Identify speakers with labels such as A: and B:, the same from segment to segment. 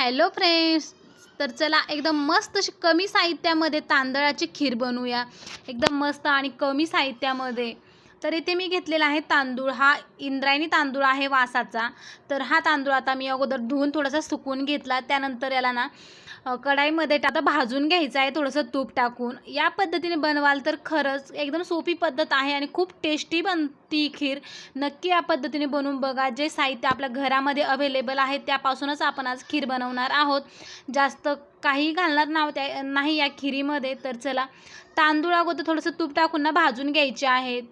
A: Hello friends तर चला एकदम मस्त अशी कमी साहित्यामध्ये तांदळाची खीर बनवूया. एकदम मस्त आणि कमी साहित्यामध्ये. तर इथे मी घेतलेला आहे तांदूळ. हा इंद्रायणी तांदूळ आहे वासाचा. तर हा तांदूळ आता मी अगोदर धुवून थोडासा सुकून घेतला. त्यानंतर याला ना कढाईमध्ये आता भाजून घ्यायचं आहे थोडंसं तूप टाकून. या पद्धतीने बनवाल तर खरंच एकदम सोपी पद्धत आहे आणि खूप टेस्टी बनती खीर. नक्की या पद्धतीने बनवून बघा. जे साहित्य आपल्या घरामध्ये अवेलेबल आहे त्यापासूनच आपण आज खीर बनवणार आहोत. जास्त काही घालणार नाव त्या नाही या खिरीमध्ये. तर चला तांदूळ अगोदर थोडंसं तूप टाकून ना भाजून घ्यायचे आहेत.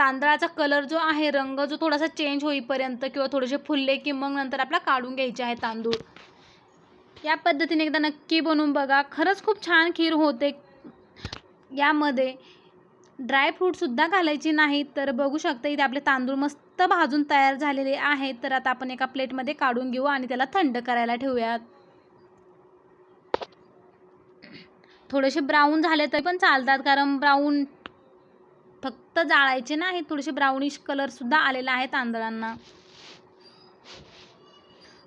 A: तांदळाचा कलर जो आहे रंग जो थोडासा चेंज होईपर्यंत किंवा थोडेसे फुलले की मग नंतर आपला काढून घ्यायचे आहे तांदूळ. या पद्धतीने एकदा नक्की बनवून बघा. खरंच खूप छान खीर होते. यामध्ये ड्रायफ्रूटसुद्धा घालायची नाही तर बघू शकता इथे आपले तांदूळ मस्त भाजून तयार झालेले आहेत. तर आता आपण एका प्लेटमध्ये काढून घेऊ आणि त्याला थंड करायला ठेवूयात. थोडेसे ब्राऊन झाले तरी पण चालतात. कारण ब्राऊन फक्त जाळायचे नाही थोडेसे ब्राउनिश कलरसुद्धा आलेला आहे तांदळांना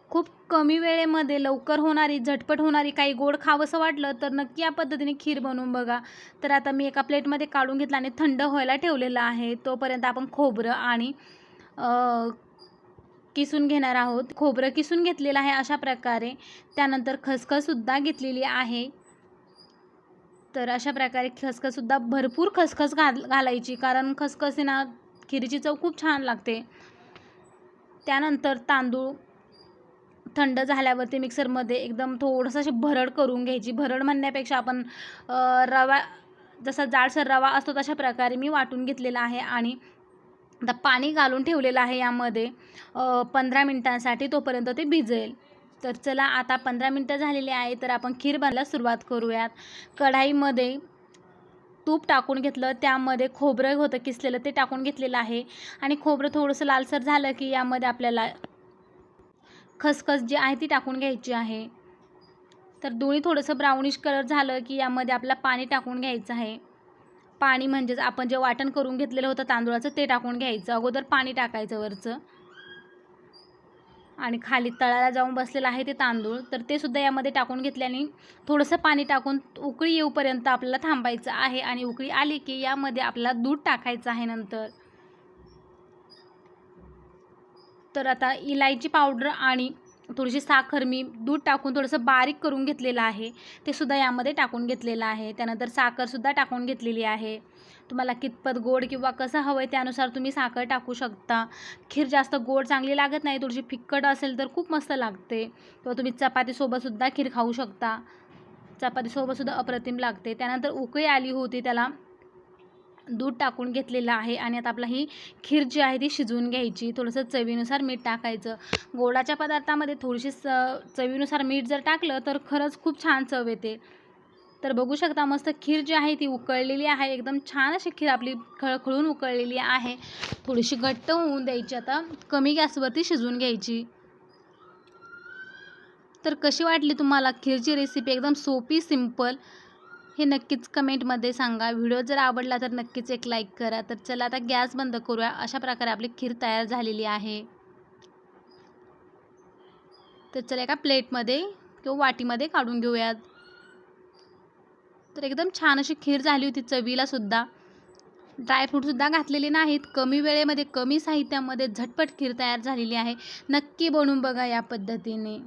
A: खूप कमी वेळेमध्ये लवकर होणारी झटपट होणारी काही गोड खावंसं वाटलं तर नक्की या पद्धतीने खीर बनवून बघा. तर आता मी एका प्लेटमध्ये काढून घेतला आणि थंड व्हायला ठेवलेलं आहे. तोपर्यंत आपण खोबरं आणि किसून घेणार आहोत. खोबरं किसून घेतलेलं आहे अशा प्रकारे. त्यानंतर खसखससुद्धा घेतलेली आहे. तर अशा प्रकारे खसखससुद्धा भरपूर खसखस घाल घालायची. कारण खसखस आहे ना खिरीची चव खूप छान लागते. त्यानंतर तांदूळ थंड झाल्यावरती मिक्सरमध्ये एकदम थोडंसं अशी भरड करून घ्यायची. भरड म्हणण्यापेक्षा आपण रवा जसा जाडसर रवा असतो तशा प्रकारे मी वाटून घेतलेला आहे आणि आता पाणी घालून ठेवलेलं आहे यामध्ये पंधरा मिनटांसाठी तोपर्यंत ते भिजेल. तर चला आता पंधरा मिनटं झालेली आहे तर आपण खीर बनवायला सुरुवात करूयात. कढाईमध्ये तूप टाकून घेतलं त्यामध्ये खोबरं होतं किसलेलं ते टाकून घेतलेलं आहे. आणि खोबरं थोडंसं लालसर झालं की यामध्ये आपल्याला खसखस जी आहे ती टाकून घ्यायची आहे. तर दोन्ही थोडंसं ब्राउनिश कलर झालं की यामध्ये आपला पाणी टाकून घ्यायचं आहे. पाणी म्हणजेच आपण जे वाटण करून घेतलेलं होतं तांदूळाचं ते टाकून घ्यायचं. अगोदर पाणी टाकायचं वरचं. आणि खाली तळाला जाऊन बसलेलं आहे ते तांदूळ. तर ते सुद्धा यामध्ये टाकून घेतल्याने थोडंसं पाणी टाकून उकळी येऊपर्यंत आपल्याला थांबायचं आहे आणि उकळी आली की यामध्ये आपल्याला दूध टाकायचं आहे नंतर. तर आता इलायची पावडर आणि थोडीशी साखर मी दूध टाकून थोडंसं बारीक करून घेतलेलं आहे. ते सुद्धा यामध्ये टाकून घेतलेलं आहे. त्यानंतर साखरसुद्धा टाकून घेतलेली आहे. तुम्हाला कितपत गोड किंवा कसं हवं आहे त्यानुसार तुम्ही साखर टाकू शकता. खीर जास्त गोड चांगली लागत नाही. थोडीशी फिक्कट असेल तर खूप मस्त लागते. किंवा तुम्ही चपातीसोबतसुद्धा खीर खाऊ शकता. चपातीसोबतसुद्धा अप्रतिम लागते. त्यानंतर उकळी आली होती त्याला दूध टाकून घेतलेलं आहे आणि आता आपला ही खीर जी आहे ती शिजवून घ्यायची. थोडंसं चवीनुसार मीठ टाकायचं. गोडाच्या पदार्थामध्ये थोडीशी स चवीनुसार मीठ जर टाकलं तर खरंच खूप छान चव येते. तर बघू शकता मस्त खीर जी आहे ती उकळलेली आहे. एकदम छान अशी खीर आपली खळखळून उकळलेली आहे. थोडीशी घट्ट होऊन द्यायची आता. कमी गॅसवरती शिजवून घ्यायची. तर कशी वाटली तुम्हाला खीरची रेसिपी एकदम सोपी सिंपल हे नक्कीच कमेंटमध्ये सांगा. व्हिडिओ जर आवडला तर नक्कीच एक लाईक करा. तर चला आता गॅस बंद करूया. अशा प्रकारे आपली खीर तयार झालेली आहे. तर चला एका प्लेटमध्ये किंवा वाटीमध्ये काढून घेऊयात. तर एकदम छान अशी खीर झाली होती चवीलासुद्धा ड्रायफ्रूटसुद्धा घातलेले नाहीत. कमी वेळेमध्ये कमी साहित्यामध्ये झटपट खीर तयार झालेली आहे. नक्की बनवून बघा या पद्धतीने.